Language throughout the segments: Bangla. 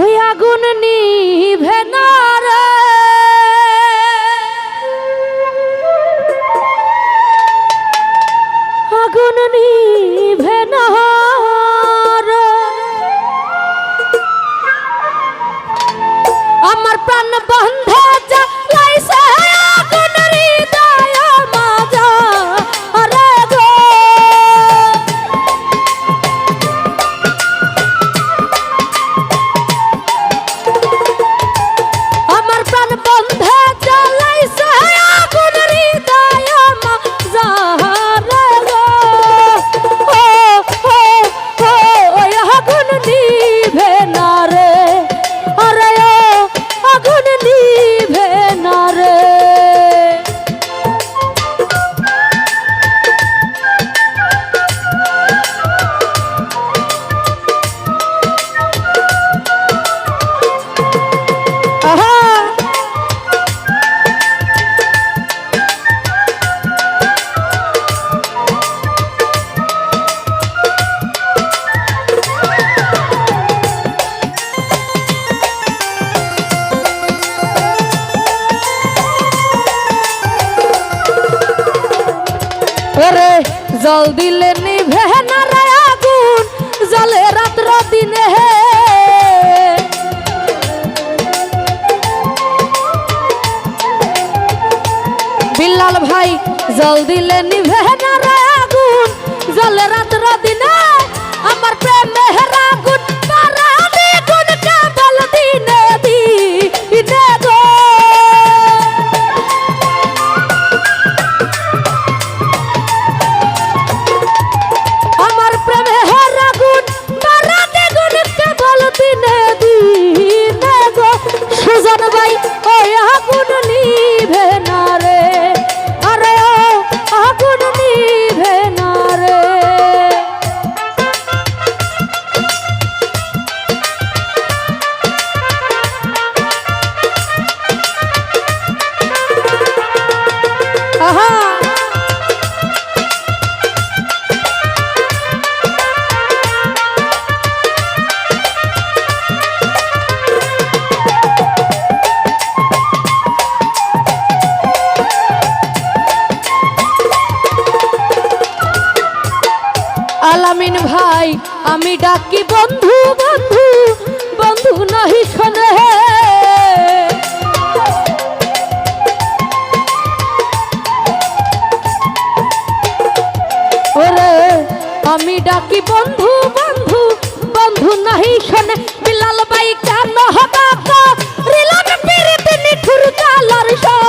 ওই আগুন নিভে না রে। আগুন নিভে না রে। আমার প্রাণ বন্ধে আমার প্রাণ বন্ধে জল দিলে নিভে না রে আগুন জলে রাত্র দিনে বিল্লাল ভাই, জল দিলে নিভে না রে আগুন জলে রাত্র দিনে। আমার প্রেমে আলামিন ভাই, আমি ডাকি, বন্ধু বন্ধু বন্ধু নাহি শোনে ওরে, আমি ডাকি, বন্ধু বন্ধু বন্ধু নাহি শোনে। বিলাল বাই কেন হবা রিলাম পিরিতে নিঠুর কালার শোনে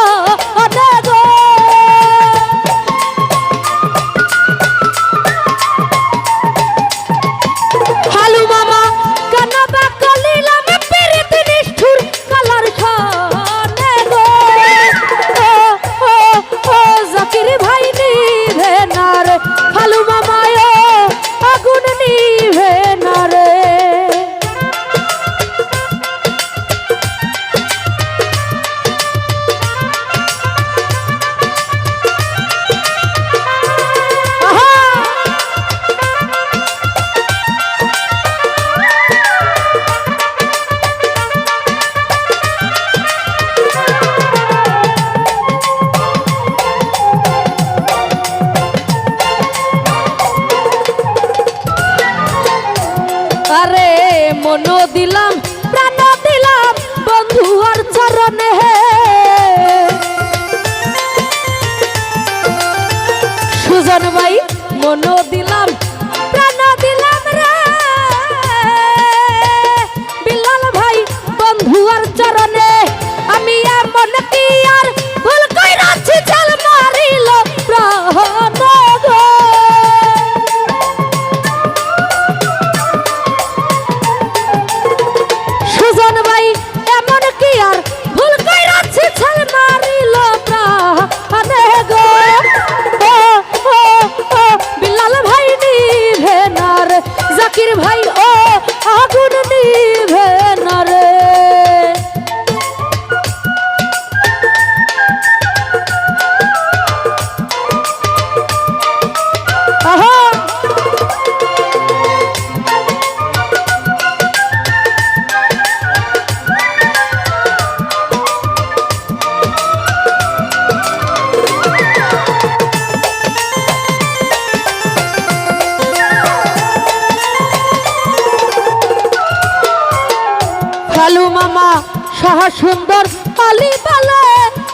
সহ সুন্দর অলি বালে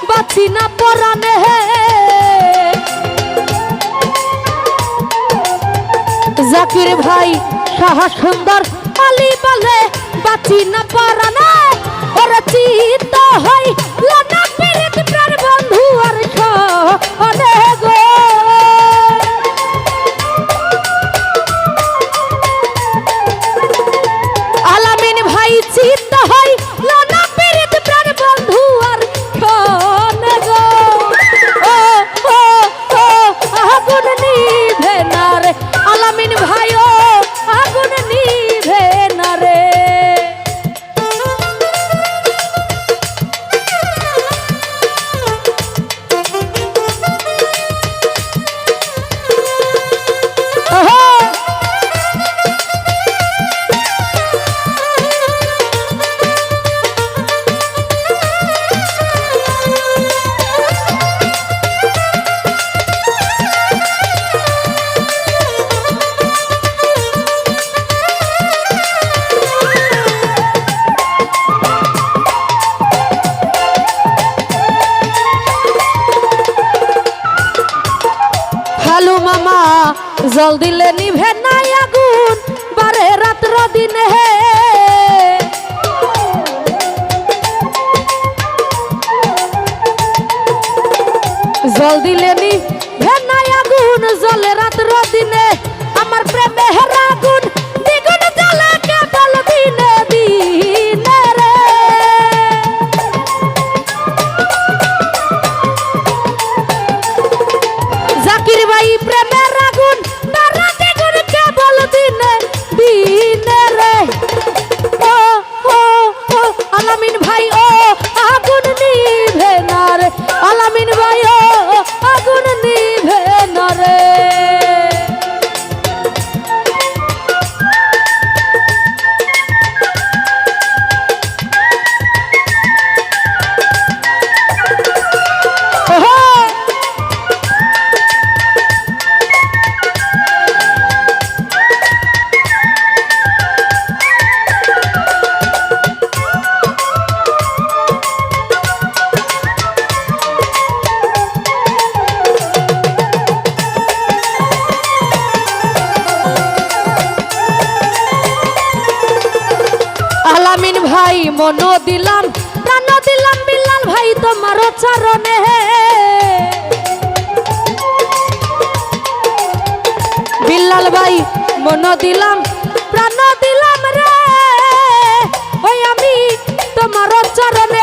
বাঁচি না পরানে জাকির ভাই সাহা সুন্দর পালি বালে বাঁচি না পরানে ওরা চিন্তা হয় মা, জল দিলে নিভে নাই আগুন, বারে রাত্র হে জল দিলে নিভে নাই আগুন, জলে রাত্র দিনে। জীবন দিলাম, প্রাণ দিলাম বিলাল ভাই, তোমার চরণে। বিল্লাল ভাই, মন দিলাম, প্রাণ দিলাম রে। ওই আমি তোমার চরণে